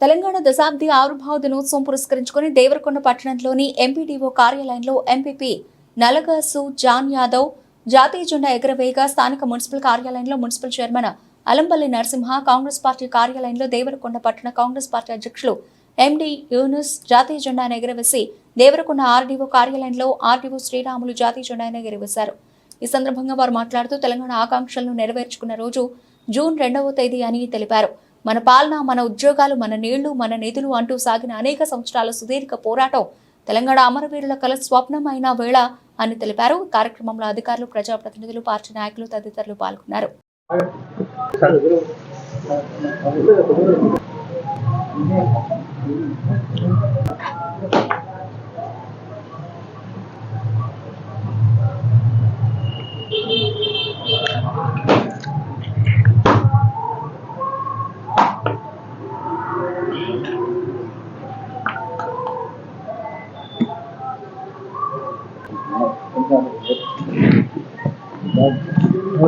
తెలంగాణ దశాబ్ది ఆవిర్భావ దినోత్సవం పురస్కరించుకుని దేవరకొండ పట్టణంలోని ఎంపీడీఓ కార్యాలయంలో ఎంపీపీ నలగాసు జాన్ యాదవ్ జాతీయ జెండా ఎగరవేయగా స్థానిక మున్సిపల్ కార్యాలయంలో municipal chairman Alampalli Narasimha Congress party కార్యాలయంలో దేవరకొండ పట్టణ కాంగ్రెస్ పార్టీ అధ్యక్షులు ఎండి యూనుస్ జాతీయ జెండాను ఎగరవేసి దేవరకొండ ఆర్డీఓ కార్యాలయంలో ఆర్డీఓ శ్రీరాములు జాతీయ జెండాను ఎగరవేశారు. ఈ సందర్భంగా వారు మాట్లాడుతూ తెలంగాణ ఆకాంక్షలను నెరవేర్చుకున్న రోజు జూన్ రెండవ తేదీ అని తెలిపారు. మన పాలన మన ఉద్యోగాలు మన నీళ్ళు మన నిధులు అంటూ సాగిన అనేక సంవత్సరాల సుదీర్ఘ పోరాటం తెలంగాణ అమరవీరుల కల స్వప్నమైన వేళ అని తెలిపారు. కార్యక్రమంలో అధికారులు ప్రజాప్రతినిధులు పార్టీ నాయకులు తదితరులు పాల్గొన్నారు.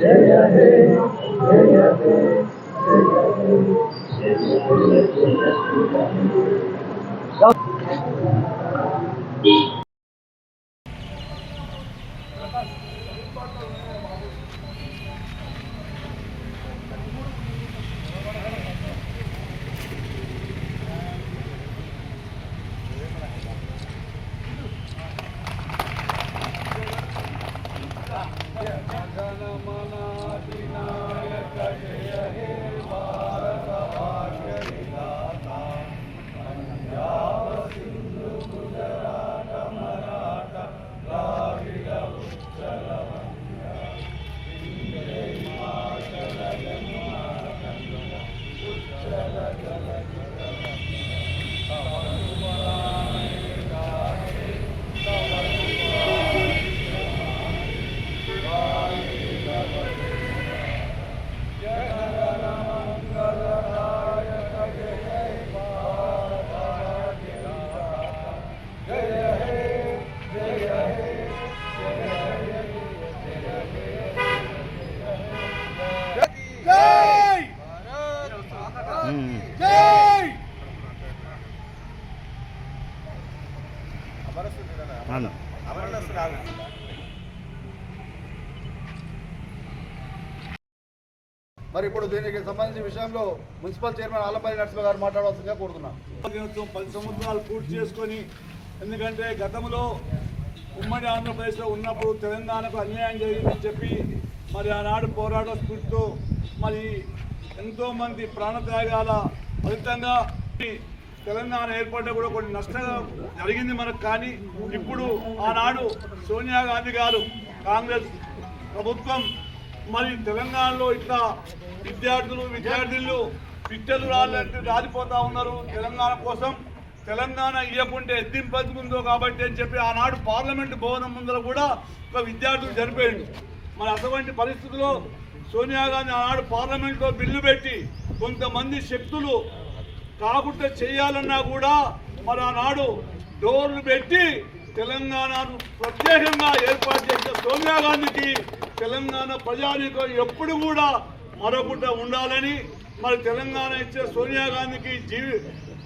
Jaya Jaya Jaya Jaya Ya మరి ఇప్పుడు దీనికి సంబంధించిన విషయంలో మున్సిపల్ చైర్మన్ ఆలపల్లి నరసింహ గారు మాట్లాడవలసిందిగా కోరుతున్నాం. దినోత్సవం పది సంవత్సరాలు పూర్తి చేసుకొని ఎందుకంటే గతంలో ఉమ్మడి ఆంధ్రప్రదేశ్లో ఉన్నప్పుడు తెలంగాణకు అన్యాయం జరిగిందని చెప్పి మరి ఆనాడు పోరాట స్ఫూర్తితో మరి ఎంతోమంది ప్రాణత్యాగాల ఫలితంగా తెలంగాణ ఏర్పడ్డ కూడా కొన్ని నష్టం జరిగింది మనకు కానీ ఇప్పుడు ఆనాడు సోనియా గాంధీ గారు కాంగ్రెస్ ప్రభుత్వం మరి తెలంగాణలో ఇట్లా విద్యార్థులు విద్యార్థులు పిట్టలు రాలంటే రాలిపోతా ఉన్నారు. తెలంగాణ కోసం తెలంగాణ ఇవ్వకుంటే ఎద్దింపదుకుందో కాబట్టి అని చెప్పి ఆనాడు పార్లమెంట్ భవనం ముందర కూడా ఒక విద్యార్థులు చనిపోయింది మరి అటువంటి పరిస్థితుల్లో సోనియా గాంధీ ఆనాడు పార్లమెంట్లో బిల్లు పెట్టి కొంతమంది శక్తులు కాకుండా చేయాలన్నా కూడా మరి ఆనాడు డోర్లు పెట్టి తెలంగాణను ప్రత్యేకంగా ఏర్పాటు చేసిన సోనియా గాంధీకి తెలంగాణ ప్రజానీకం ఎప్పుడు కూడా మరొకట ఉండాలని మరి తెలంగాణ ఇచ్చే సోనియా గాంధీకి జీవి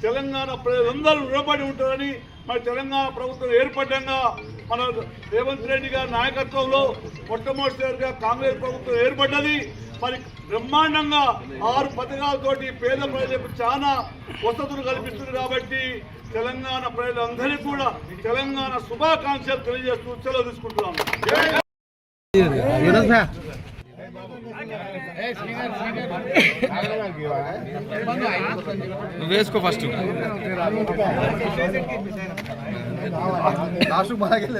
తెలంగాణ ప్రజలందరూ రుణపడి ఉంటారని మరి తెలంగాణ ప్రభుత్వం ఏర్పడ్డంగా మన రేవంత్ రెడ్డి గారి నాయకత్వంలో మొట్టమొదటిసారిగా కాంగ్రెస్ ప్రభుత్వం ఏర్పడ్డది. మరి బ్రహ్మాండంగా ఆరు పథకాలతోటి పేద ప్రజలకు చాలా వసతులు కల్పిస్తుంది కాబట్టి తెలంగాణ ప్రజలందరికీ కూడా తెలంగాణ శుభాకాంక్షలు తెలియజేస్తూ సెలవు తీసుకుంటున్నాము వేసుకో ఫస్ట్ లాస్ట్ బాగలేదు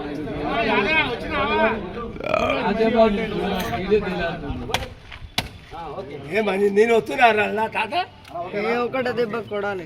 కానీ నేను వస్తున్నా తాత. ఏ ఒకటే దెబ్బ కొడాలి.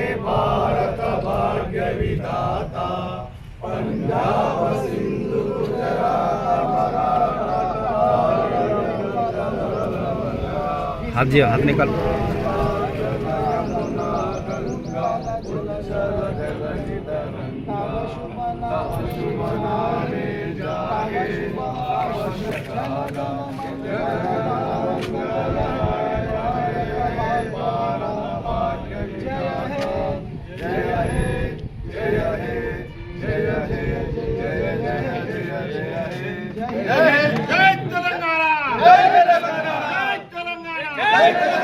हाथ जी हाथ निकाल. Thank.